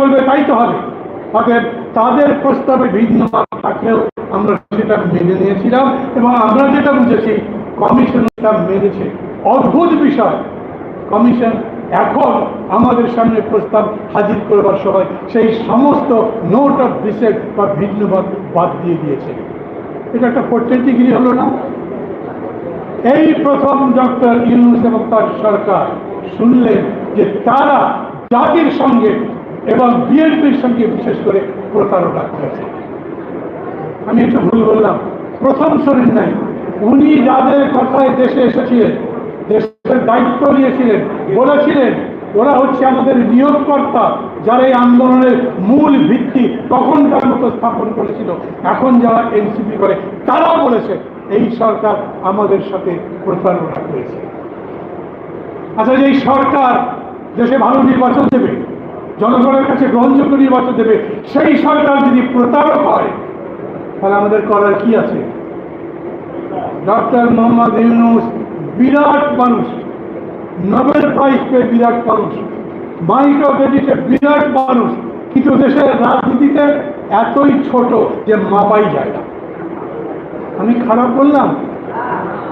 বলবে, তাই তো হবে। অতএব তাদের প্রস্তাবে ভিন্ন থাকলেও আমরা সেটা মেনে নিয়েছিলাম এবং আমরা যেটা বুঝেছি কমিশন সেটা মেনেছে। অদ্ভুত বিষয়। কমিশন এখন আমাদের সামনে প্রস্তাব হাজির করবার সময় সেই সমস্ত নোট অফ ডিসেট বা ভিন্নবাদ বাদ দিয়ে দিয়েছে। এটা একটা পোর্ট্রেট ডিগ্রি হলো না? এই প্রথম ডক্টর ইউনুস এবং তার সরকার শুনলেন যে তারা জাতির সঙ্গে এবং বিএনপির সঙ্গে বিশেষ করে প্রতারণা করেছে আমি একটু ভুল বললাম। প্রথম শরীর নাই। উনি যাদের কথায় দেশে এসেছিলেন, দেশের দায়িত্ব নিয়েছিলেন, বলেছিলেন, ওরা হচ্ছে আমাদের নিয়োগকর্তা যারা এই আন্দোলনের মূল ভিত্তি তখনকার মতো স্থাপন করেছিল। এখন যারা এনসিপি করে, তারাও বলেছে, এই সরকার আমাদের সাথে প্রতারণা করেছে। আচ্ছা যে এই সরকার দেশে ভালো নির্বাচন দেবে? জনগণের কাছে গ্রহণযোগ্য নির্বাচন দেবে, সেই সরকার যদি প্রতারক হয়, তাহলে আমাদের করার কি আছে? ডক্টর মোহাম্মদ ইউনুস বিরাট মানুষ, নোবেল প্রাইজ পেয়ে বিরাট মানুষ মাইক্রো ক্রেডিটে বিরাট মানুষ, কিন্তু দেশের রাজনীতিতে এতই ছোট যে মাপাই যায় না। আমি খারাপ বললাম?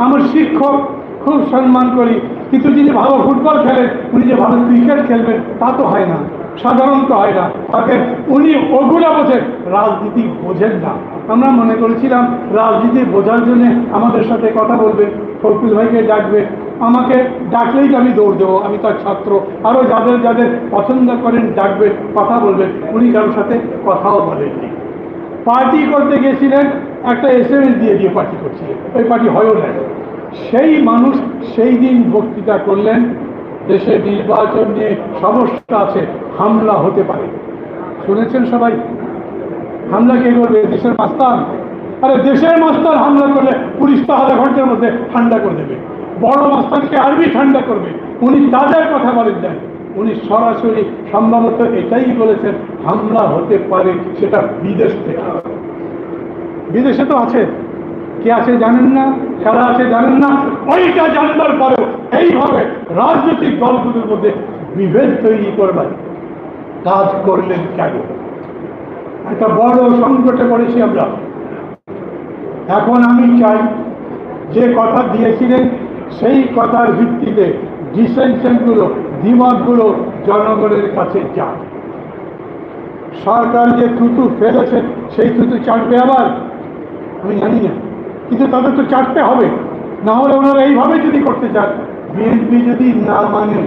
আমার শিক্ষক খুব সম্মান করি, কিন্তু যিনি ভালো ফুটবল খেলেন, উনি যে ভালো ক্রিকেট খেলবেন, তা তো হয় না। সাধারণত হয় না তাকে, উনি ওগুলা বোঝেন রাজনীতি বোঝেন না। আমরা মনে করেছিলাম, রাজনীতি বোঝার জন্য আমাদের সাথে কথা বলবেন ফখরুল ভাইকে ডাকবে। আমাকে ডাকলেই আমি দৌড় দেবো, আমি তার ছাত্র। আরও যাদের যাদের পছন্দ করেন ডাকবেন কথা বলবেন উনি কারোর সাথে কথাও বলেননি। পার্টি করতে গেছিলেন, একটা এস এম এস দিয়ে দিয়ে পার্টি করছিলেন। ওই পার্টি হয়েও নাই। সেই মানুষ সেই দিন বক্তৃতা করলেন দেশে নির্বাচন নিয়ে সমস্যা আছে, হামলা হতে পারে। শুনেছেন সবাই? হামলা কে করবে? দেশের মাস্তান? আরে দেশের মাস্তান হামলা করলে পুলিশ তো আধা ঘণ্টার মধ্যে ঠান্ডা করে দেবে। বড় মাস্তানকে আরবি ঠান্ডা করবে? উনি তাদের কথা বলেন দেন উনি সরাসরি সম্ভবত এটাই বলেছেন, হামলা হতে পারে সেটা বিদেশ থেকে। বিদেশে তো আছে। কে আছে জানেন না? কারা আছে জানেন না? ওইটা জানবার পরেও এইভাবে রাজনৈতিক দলগুলোর মধ্যে বিভেদ তৈরি করবার কাজ করলেন কেন? একটা বড় সংকটে পড়েছি আমরা। এখন আমি চাই যে কথা দিয়েছিলেন, সেই কথার ভিত্তিতে ডিসেনশনগুলো দ্বিমতগুলো জনগণের কাছে যান সরকার যে থুতু ফেলেছে, সেই থুতু চাটবে আবার? আমি জানি না। কিন্তু তাদের তো চাটতে হবে। না হলে ওনারা এইভাবে যদি করতে চান, বিএনপি যদি না মানে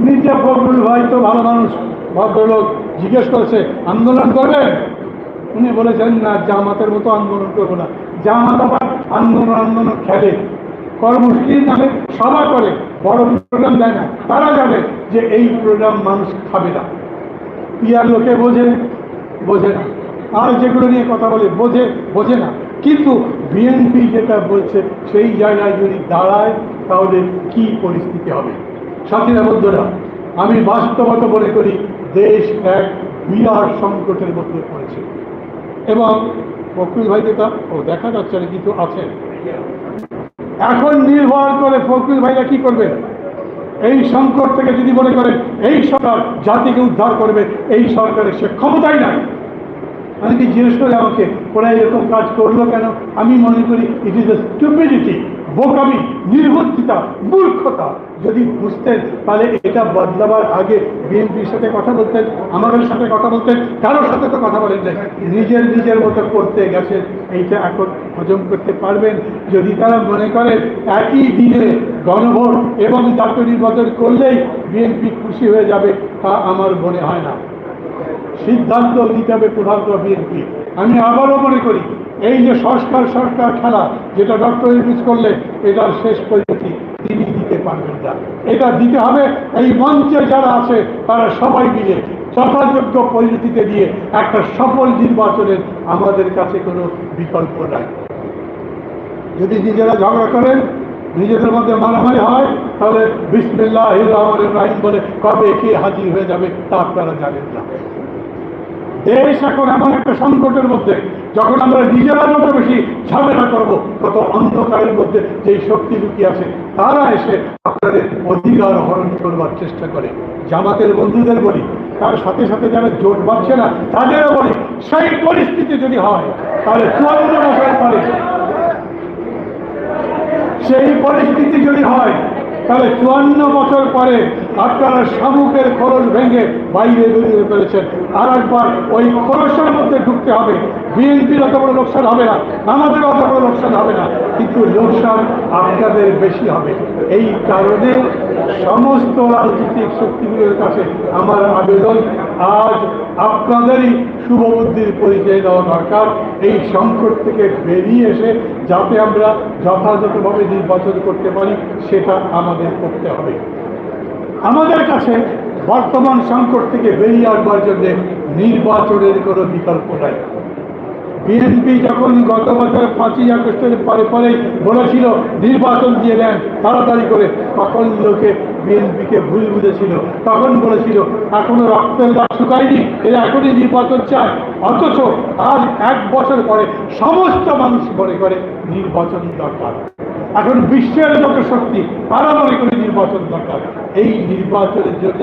মির্জা ফখরুল ভাই তো ভালো মানুষ, ভদ্রলোক, জিজ্ঞেস করছে, আন্দোলন করবেন? উনি বলেছেন, না, জামাতের মতো আন্দোলন করব না। জামাত আবার আন্দোলন আন্দোলন খেলে। কর্মসূচি নামে সভা করে, বড় প্রোগ্রাম দেয় না। তারা জানে যে এই প্রোগ্রাম মানুষ খাবে না। পিয়ার লোকে বোঝে বোঝে না। আর যেগুলো নিয়ে কথা বলে, বোঝে বোঝে না। কিন্তু বিএনপি যেটা বলছে, সেই জায়গায় যদি দাঁড়ায়, তাহলে কি পরিস্থিতি হবে? সাথীরা, বন্ধুরা, আমি বাস্তবতা মনে করি, দেশ এক বিরাট সংকটের মধ্যে পড়েছে। এবং ফখরুল ভাই যেটা, ও দেখা যাচ্ছে না, কিন্তু আছে এখন নির্ভর করে ফখরুল ভাইরা কি করবেন এই সংকট থেকে যদি মনে করেন, এই সরকার জাতিকে উদ্ধার করবে, এই সরকারের সে ক্ষমতাই নাই। আমি কি জিজ্ঞেস করে আমাকে, ওরা এরকম কাজ করল কেন? আমি মনে করি ইট ইজ এ স্টুপিডিটি বোকামি নির্বুদ্ধিতা মূর্খতা। যদি বুঝতেন তাহলে এটা বদলাবার আগে বিএনপির সাথে কথা বলতেন, আমাদের সাথে কথা বলতেন, কারোর সাথে তো কথা বলেন নাই। নিজের নিজের মতো করতে গেছে, এইটা এখন হজম করতে পারবেন। যদি তারা মনে করেন একই দিনে গণভোট এবং জাতীয় নির্বাচন করলেই বিএনপি খুশি হয়ে যাবে, তা আমার মনে হয় না। সিদ্ধান্ত নিতে হবে প্রধান বিএনপি আমি আবারও মনে করি, এই যে সংস্কার সরকার খেলা যেটা ডক্টর ইউজ করলে, এটার শেষ পরিণতি তিনি দিতে পারবেন না। এটা দিতে হবে এই মঞ্চে যারা আছে, তারা সবাই মিলে যথাযোগ্য পরিণতিতে দিয়ে একটা সফল নির্বাচনের আমাদের কাছে কোনো বিকল্প নাই। যদি নিজেরা ঝগড়া করেন, নিজেদের মধ্যে মারামারি হয়, তাহলে বিসমিল্লাহ রাহিম বলে কবে কে হাজির হয়ে যাবে তা আপনারা জানেন না। দেশ এখন এমন একটা সংকটের মধ্যে, যখন আমরা নিজেরা যত বেশি ঝামেলা করব, তত অন্ধকারের মধ্যে যে শক্তি লুকিয়ে আছে, তারা এসে আপনাদের অধিকার হরণ করবার চেষ্টা করে। জামাতের বন্ধুদের বলি, তার সাথে সাথে যারা জোট বাঁধছে না, তাদেরও বলি, সেই পরিস্থিতি যদি হয়, তাহলে চুয়ান্ন বছর পরে সেই পরিস্থিতি যদি হয়, তাহলে চুয়ান্ন বছর পরে আপনারা শামুকের খরচ ভেঙে বাইরে বেরিয়ে ফেলেছেন আর একবার ওই খরচের মধ্যে ঢুকতে হবে। বিএনপির অত বড় লোকসান হবে না আমাদের অত বড় লোকসান হবে না। কিন্তু লোকসান আপনাদের বেশি হবে। এই কারণে সমস্ত রাজনৈতিক শক্তিগুলোর কাছে আমার আবেদন, আজ আপনাদেরই শুভবুদ্ধির পরিচয় দেওয়া দরকার। এই সংকট থেকে বেরিয়ে এসে যাতে আমরা যথাযথভাবে নির্বাচন করতে পারি, সেটা আমাদের করতে হবে। আমাদের কাছে বর্তমান সংকট থেকে বেরিয়ে আসবার জন্য নির্বাচনের কোনো বিকল্প নাই। বিএনপি যখন গত বছর পাঁচই আগস্টের পরে পরে বলেছিল, নির্বাচন দিয়ে দেন, তাড়াতাড়ি করে। তখন লোকে বিএনপিকে ভুল বুঝেছিল। তখন বলেছিল, এখনও রক্তের দাগ শুকায়নি, এরা এখনই নির্বাচন চায়। অথচ আজ এক বছর পরে সমস্ত মানুষ মনে করে নির্বাচন দরকার। এখন বিশ্বের যত শক্তি, তারা মনে করে নির্বাচন দরকার। এই নির্বাচনের জন্য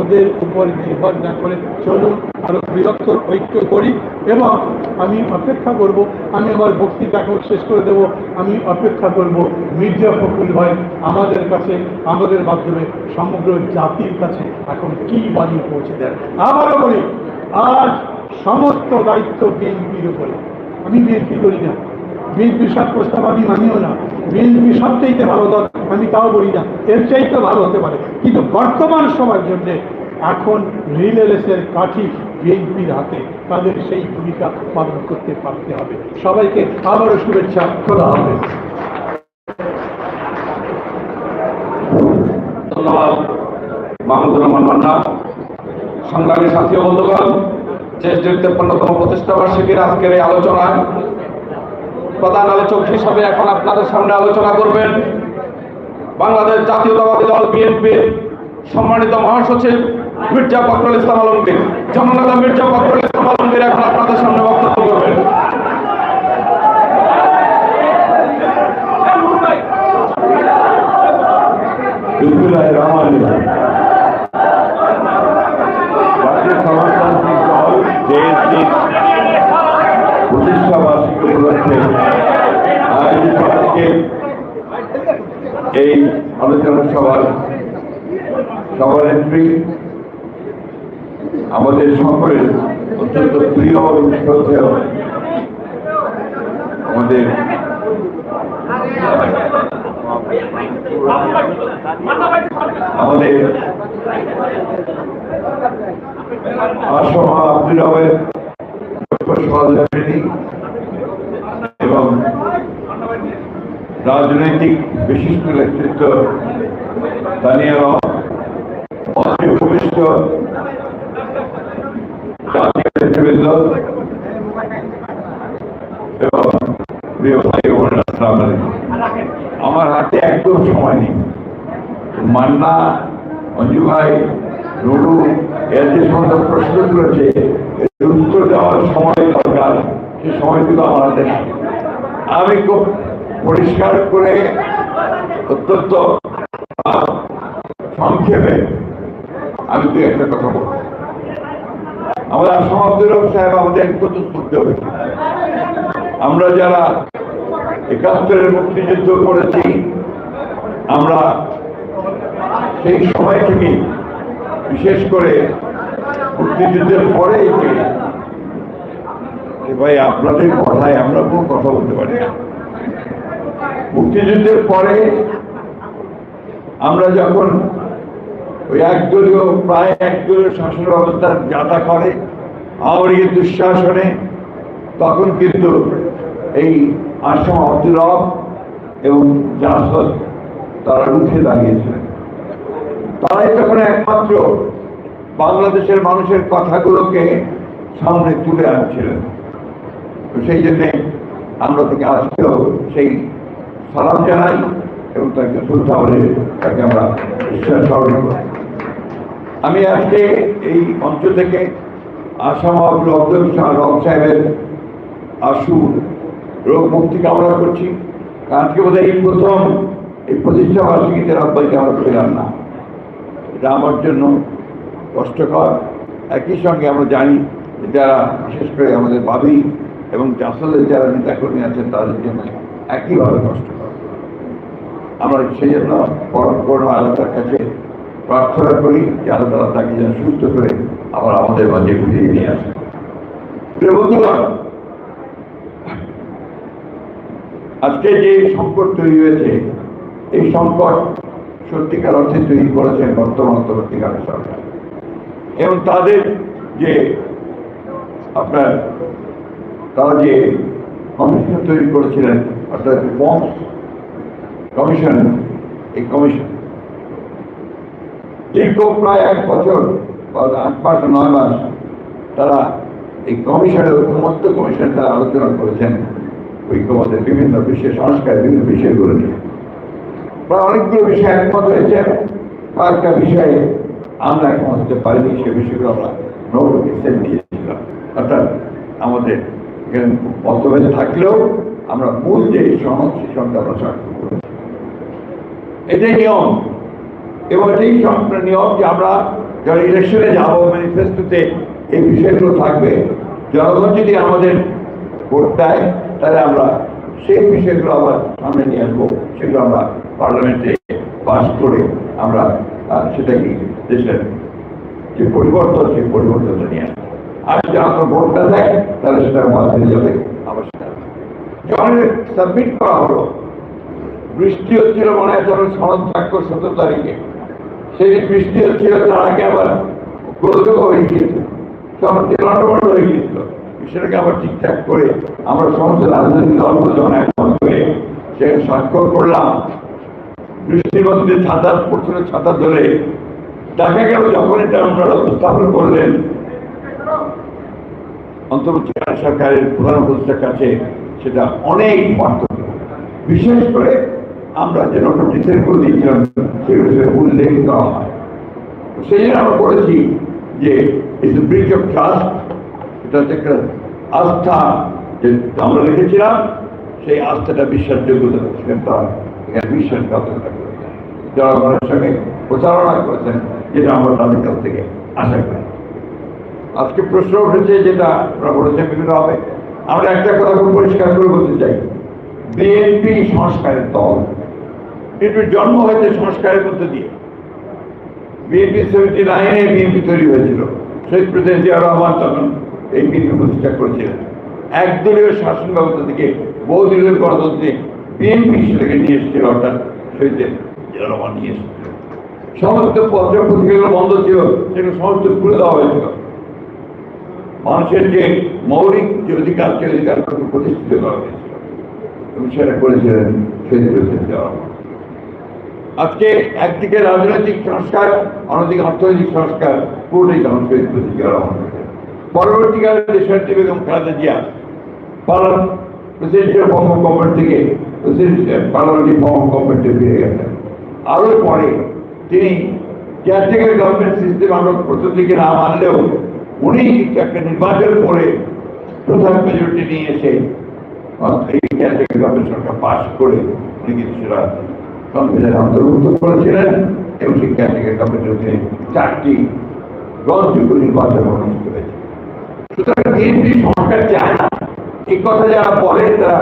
ওদের উপর নির্ভর না করে চলুন, আরও বৃহত্তর ঐক্য করি এবং আমি অপেক্ষা করব, আমি আমার বক্তৃতা শেষ করে দেব, আমি অপেক্ষা করব মির্জা ফখরুল ভাই আমাদের কাছে, আমাদের মাধ্যমে সমগ্র জাতির কাছে এখন কি বাণী পৌঁছে দেন। আবারও বলি, আজ সমস্ত দায়িত্ব বিএনপির উপরে। আমি বিএনপি করি না। বিএনপি সব প্রস্তাব আমি মানিও না। বিএনপি সবচাইতে ভালো দল, আমি তাও বলি না, এর চাইতে ভালো হতে পারে। কিন্তু বর্তমান সময়ের জন্য এখন রিলেসের কাঠি বিএনপির হাতে, তাদের সেই ভূমিকা পালন করতে পারতে হবে। সবাইকে আবারও শুভেচ্ছা খোলা হবে সংগ্রামী সাথী বন্ধুগণ শেষ তেপ্পান্নতম প্রতিষ্ঠা বার্ষিকীর আজকের এই আলোচনায় প্রধান আলোচক হিসাবে এখন আপনাদের সামনে আলোচনা করবেন। বাংলাদেশ জাতীয়তাবাদী দল বিএনপির সম্মানিত মহাসচিব মির্জা ফখরুল ইসলাম আলমগীর। জননেতা মির্জা ফখরুল ইসলাম আলমগীর এখন আপনাদের সামনে বক্তব্য করবেন। এই আলোচনা সভার সভানেত্রী আমাদের সকলের অত্যন্ত প্রিয় এবং শ্রদ্ধেয় আমাদের আমাদের আসমা আব্দুল রবের সহযোগী এবং রাজনৈতিক বিশিষ্ট নেতৃত্ব স্থানীয় অতি ভূমিষ্ঠ জাতীয় নেতৃবৃন্দ এবং প্রিয় ভাই ও বোনেরা, আসসালামু আলাইকুম। আমার হাতে একদম সময় নেই মান্না অঞ্জু ভাই রুডু এর যে সমস্ত প্রশ্ন করেছে এর উত্তর দেওয়ার সময় দরকার সে সময়টুকু আমার হাতে নেই। আমি খুব পরিষ্কার করে অত্যন্ত সংক্ষেপে আমি দু একটা কথা বলব। আমাদের আসাম সাহেব, আমাদের প্রচুর করতে হবে। আমরা যারা একাত্তরের মুক্তিযুদ্ধ করেছি, আমরা সেই সময় থেকে বিশেষ করে মুক্তিযুদ্ধের পরে ভাই আপনাদের কথায় আমরা কোনো কথা বলতে পারি না। মুক্তিযুদ্ধের পরে আমরা যখন ওই একদলীয় প্রায় একদলীয় শাসন ব্যবস্থার যাতা করে আওয়ামী দুঃশাসনে, তখন কিন্তু এই আসাম আব্দুল এবং জাসদ তারা উঠে দাঁড়িয়েছিলেন। তারাই তখন একমাত্র বাংলাদেশের মানুষের কথাগুলোকে সামনে তুলে আনছিলেন। সেই জন্যে আমরা তাকে আজকেও সেই সালাম জানাই এবং তাকে শ্রদ্ধা বলে তাকে আমরা ঈশ্বর স্মরণ করি। আমি আজকে এই মঞ্চ থেকে আসাম রব সাহেবের আশু রোগ মুক্তি কামনা করছি। আজকে বোধহয় এই প্রথম, এই প্রতিষ্ঠা বার্ষিকীতে রব্বাইকে আমরা পেলাম না। এটা আমার জন্য কষ্টকর। একই সঙ্গে আমরা জানি যারা বিশেষ করে আমাদের বাবি এবং জাসলের যারা নেতাকর্মী আছেন, তাদের জন্য একইভাবে কষ্টকর। আমরা সেই জন্য পরম আল্লাহর কাছে প্রার্থনা করি যে তালা তাকে যেন সুস্থ করে আবার আমাদের মাঝে ফিরিয়ে নিয়ে আসে। বন্ধুগণ, আজকে যে সংকট তৈরি হয়েছে, এই সংকট সত্যিকার অর্থে তৈরি করেছেন বর্তমান অন্তর্বর্তীকালীন সরকার। এবং তাদের যে আপনার, তারা যে কমিশন তৈরি করেছিলেন, অর্থাৎ রিফর্মস কমিশন, এই কমিশন। দীর্ঘ প্রায় এক বছর আট মাস, নয় মাস, তারা এই কমিশনের ঐক্যমত্য কমিশন তারা আলোচনা করেছেন। ঐক্যমতের বিভিন্ন বিষয় সংস্কার বিভিন্ন বিষয়গুলো নিয়ে। প্রায় অনেকগুলো বিষয় একমত হয়েছে। কয়েকটা বিষয়ে আমরা একমত হতে পারিনি, সে বিষয়গুলো আমরা নোটিফিকেশন দিয়েছিলাম। অর্থাৎ আমাদের এখানে মতভেদ থাকলেও আমরা মূল যে সনদ সেই সনদে আমরা স্বাক্ষর করেছি। এটাই নিয়ম। এবং এটাই নিয়ম যে আমরা যারা ইলেকশনে যাব ম্যানিফেস্টোতে এই বিষয়গুলো থাকবে। জনগণ যদি আমাদের ভোট দেয়, তাহলে আমরা সেই বিষয়গুলো আবার সামনে নিয়ে আসব। সেগুলো আমরা পার্লামেন্টে পাস করে আমরা সেটাকে দেশের যে পরিবর্তন, সেই পরিবর্তনটা নিয়ে আসব। আর যদি আমরা ভোটটা দেয়, তাহলে সেটা হয়ে যাবে, আবার সেটা। যখন সাবমিট করা হলো বৃষ্টি হচ্ছিল মনে হয় যখন সনদ স্বাক্ষর সতেরো তারিখে। সেই বৃষ্টি হচ্ছিল তার আগে আবার গোলযোগ হয়ে গিয়েছিল তখন লন্ডমন্ড হয়ে গিয়েছিল। সেটাকে আবার ঠিকঠাক করে আমরা সমস্ত রাজনৈতিক দলগুলো যখন একমত হয়ে সেখানে স্বাক্ষর করলাম মধ্যে ছাতা পড়ছিল ছাতা ধরে দেখা গেল যখন এটা আপনারা উপস্থাপন করলেন অন্তর্বর্তীকালীন সরকারের প্রধান উপদেষ্টার কাছে সেটা অনেক পার্থক্য। বিশেষ করে আমরা যে নোটিফিকেশন করে দিয়েছিলাম সেগুলো উল্লেখ করা হয়। সেই জন্য আমরা করেছি যে ব্রিজ অফ ট্রাস্ট এটা হচ্ছে একটা আস্থা যে আমরা লিখেছিলাম, সেই আস্থাটা বিশ্বাসযোগ্যতা সেটা এখানে বিশ্বাসঘাতকতা করেছেন জনগণের সঙ্গে প্রচারণা করেছেন, যেটা আমরা তাদের কাছ থেকে আশা করি। আজকে প্রশ্ন উঠেছে যেটা আপনারা বলেছেন বিভিন্ন হবে আমরা একটা কথা খুব পরিষ্কার করে বলতে চাই। বিএনপি সংস্কারের দল বিএনপির জন্ম হয়েছে সংস্কারের মধ্যে দিয়ে। বিএনপি সেভেন্টি নাইনে বিএনপি তৈরি হয়েছিল। শহীদ প্রেসিডেন্ট জিয়া রহমান তখন এই বিএনপি প্রতিষ্ঠা করেছিলেন। একদলীয় শাসন ব্যবস্থা থেকে বহুদলীয় গণতন্ত্রে বিএনপি সেটাকে নিয়ে এসেছিল, অর্থাৎ শহীদ জিয়া রহমান নিয়ে সমস্ত পত্র পত্রিকাগুলো বন্ধ ছিল, সেগুলো সমস্ত খুলে দেওয়া হয়েছিল। মানুষের যে মৌলিক যে অধিকার সে অধিকারগুলোকে প্রতিষ্ঠিত করা হয়েছিল। এবং সেটা করেছিলেন শহীদ প্রেসিডেন্ট জিয়া রহমান। আজকে একদিকে রাজনৈতিক সংস্কার, অন্যদিকে অর্থনৈতিক সংস্কার, পুরোটাই জিয়া রহমান পরবর্তীকালে দেশনেত্রী বেগম খালেদা জিয়া পালন প্রেসিডেন্সিয়াল ফর্ম অফ গভর্নমেন্ট থেকে পার্লামেন্টারি ফর্ম অফ গভর্নমেন্টে ফিরে গেছেন। আরও পরে তিনি কেয়ারটেকার গভর্নমেন্ট সিস্টেম আমরা প্রথম দিকে না মানলেও উনি একটা নির্বাচন করে প্রধান মেজরিটি নিয়ে এসে এই কেয়ারটেকার গভর্নমেন্ট সরকার পাশ করে উনি কিন্তু সেটা সংবিধানে অন্তর্ভুক্ত করেছিলেন এবং কেয়ারটেকার গভর্নমেন্টের অধীনে চারটি গ্রহণযোগ্য নির্বাচন অনুষ্ঠিত হয়েছে। সুতরাং বিএনপি সংস্কার চায় না এই কথা যারা বলে, তারা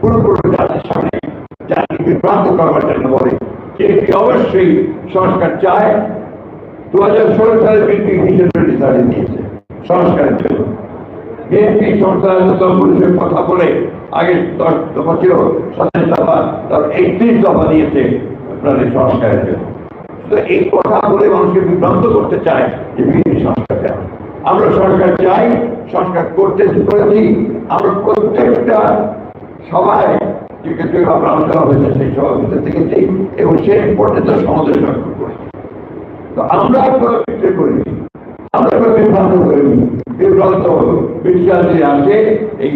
পুরোপুরি জাতির সামনে জাতি বিভ্রান্ত করবার জন্য বলে। বিএনপি অবশ্যই সংস্কার চায়। দু হাজার ষোলো সালে বিএনপি টোয়েন্টি সালে দিয়েছে সংস্কারের জন্য। বিএনপি দলগুলির কথা বলে আগে দশ ছিল দফা তার একত্রিশ দফা দিয়েছে আপনার এই সংস্কারের জন্য। তো এই কথা বলে মানুষকে বিভ্রান্ত করতে চায় যে বিএনপি সংস্কার চায় আমরা সরকার চাই, সংস্কার করতে করেছি, আমরা প্রত্যেকটা সবাই যে ক্ষেত্রে আমরা আলোচনা হয়েছে, সেই সভাপতি থেকেছি এবং শেষ পর্যন্ত সমাজের সরকার করেছি। তো আমরা কোনো বিক্রি করিনি। আমরা কোনো বিভ্রান্ত করিনি। বিভ্রান্ত বিশ্বাস আছে এই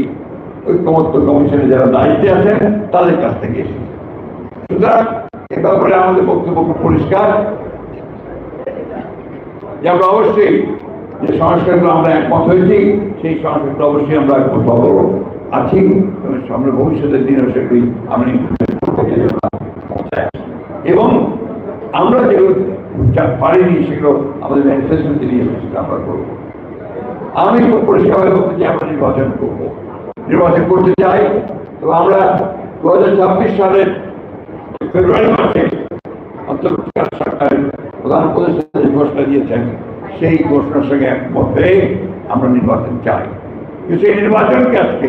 ঐক্যমত্য কমিশনে যারা দায়িত্বে আছেন, তাদের কাছ থেকে সুতরাং এ ব্যাপারে আমাদের বক্তব্য খুব পরিষ্কার। যে আমরা অবশ্যই যে সংস্কারগুলো আমরা একমত হয়েছি, সেই সংস্কারগুলো অবশ্যই আমরা একমত আছি আমরা ভবিষ্যতের দিনে সেগুলি না। এবং আমরা যেগুলো পারিনি, সেগুলো আমাদের ম্যানিফেস্টোতে নিয়ে আমরা করব। আমি খুব পরিষ্কার করতে চাই, আমরা নির্বাচন করব। নির্বাচন করতে চাই। তো আমরা দু হাজার ছাব্বিশ সালের ফেব্রুয়ারি মাসে অন্তর্বর্তীকালীন সরকারের প্রধান উপদেষ্টা যে ঘোষণা দিয়েছেন, সেই ঘোষণার সঙ্গে একমত হয়ে আমরা নির্বাচন চাই। কিন্তু সেই নির্বাচনকে আজকে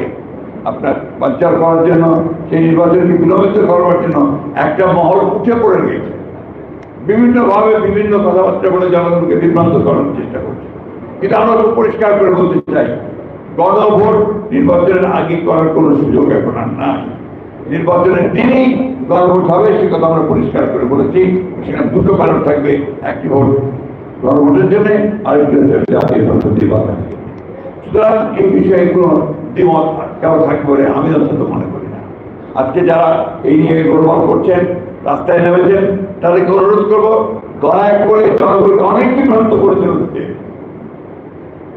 আপনার বাঞ্চার করার জন্য, সেই নির্বাচনকে বিলম্বিত করবার জন্য একটা মহল উঠে পড়ে গেছে। বিভিন্নভাবে বিভিন্ন কথাবার্তা বলে জনগণকে বিভ্রান্ত করার চেষ্টা করছে। কিন্তু আমরা খুব পরিষ্কার করে বলতে চাই। গণভোট নির্বাচনের আগে করার কোনো সুযোগ এখন আর নাই। নির্বাচনের দিনেই গণভোট হবে, সে কথা আমরা পরিষ্কার করে বলেছি। সেখানে দুটো কারণ থাকবে। একটি ভোট গণভোটের জন্য, আরেকটি জাতীয় সংসদ সুতরাং এই বিষয়ে কোনো দ্বিমত কেউ থাকবে বলে আমি অন্তত মনে করি না। আজকে যারা এই নিয়ে গোলমাল করছেন, রাস্তায় নেমেছেন, তাদেরকে অনুরোধ করব, দয়া করে জনগণকে অনেক বিভ্রান্ত করেছেন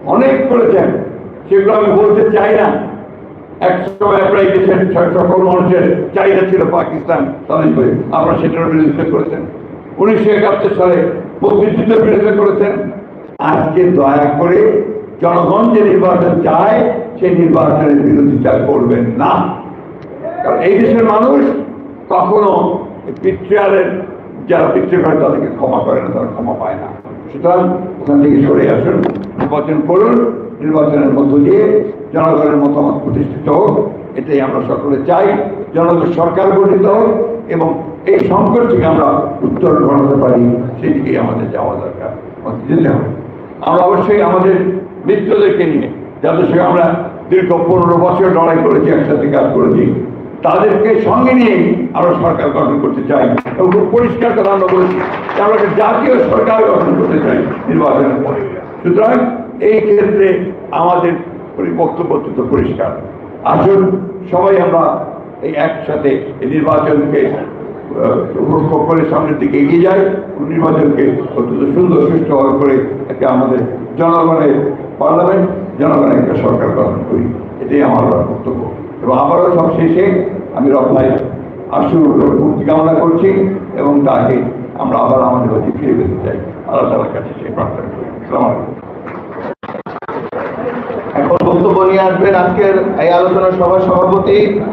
অনেক করেছেন। সেগুলো আমি বলতে চাই না। এক সময় এই দেশের সকল মানুষের চাহিদা ছিল পাকিস্তান আপনারা সেটার বিরোধিতা করেছেন। উনিশশো একাত্তর সালে মুক্তিযুদ্ধের বিরোধিতা করেছেন। আজকে দয়া করে জনগণ যে নির্বাচন চায় সেই নির্বাচনের বিরোধিতা করবেন না। কারণ এই দেশের মানুষ কখনো পিত্রিয়ালের যারা পিতৃ করে তাদেরকে ক্ষমা করে না, তারা ক্ষমা পায় না। সুতরাং ওখান থেকে সরে আসুন, নির্বাচন করুন, নির্বাচনের মধ্য দিয়ে জনগণের মতামত প্রতিষ্ঠিত হোক, এটাই আমরা সকলে চাই, জনগণ সরকার গঠিত হোক, এবং এই সংকট থেকে আমরা উত্তর ঘটাতে পারি সেই দিকেই আমাদের যাওয়া দরকার। যেতে হবে। আমরা অবশ্যই আমাদের মিত্রদেরকে নিয়ে, যাদের সঙ্গে আমরা দীর্ঘ পনেরো বছর লড়াই করেছি, একসাথে কাজ করেছি তাদেরকে সঙ্গে নিয়ে আমরা সরকার গঠন করতে চাই এবং খুব পরিষ্কার কথা আমরা বলেছি আমরা একটা জাতীয় সরকার গঠন করতে চাই নির্বাচনের পরে। সুতরাং এই ক্ষেত্রে আমাদের বক্তব্য অত্যন্ত পরিষ্কার। আসুন, সবাই আমরা এই একসাথে এই নির্বাচনকে করে সামনের দিকে এগিয়ে যাই নির্বাচনকে অত্যন্ত সুন্দর সুষ্ঠুভাবে করে একটা আমাদের জনগণের পার্লামেন্ট, জনগণের একটা সরকার গঠন করি। এটাই আমার বক্তব্য। এবং আবারও সব শেষে আমি রত্নায় আশুর মুক্তি কামনা করছি এবং তাকে আমরা আবার আমাদের কাছে ফিরে পেতে চাই। আল্লাহ তালার কাছে সেই প্রার্থনা করি। এখন বক্তব্য নিয়ে আসবেন আজকের এই আলোচনা সভার সভাপতি